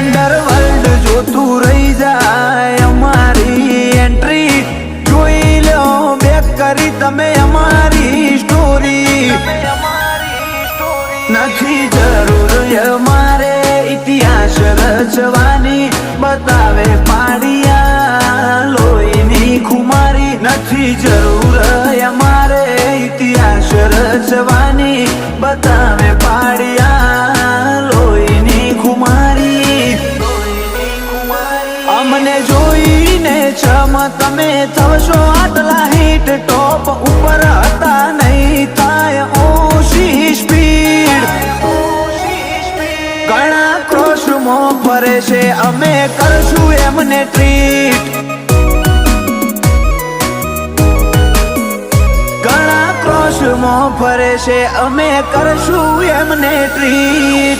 Underworld જોતું રહી જાય અમારી એન્ટ્રી જોઈ લો બેક કરી તમે અમારી સ્ટોરી નથી જરૂર અમારે ઇતિહાસ રચવાની, બતાવે પાડિયા લોહીની ખુમારી. નથી જરૂર અમારે ઇતિહાસ રચવાની, બતાવે અમને જોઈને છમ તમે થશો. આટલા હિટ ટોપ ઉપર હતા નહીં થાય ઓછી સ્પીડ ઘણા ક્રોશમાં ફરે છે, અમે કરશું એમને ટ્રીટ ઘણા ક્રોશમાં ફરે છે, અમે કરશું એમને ટ્રીટ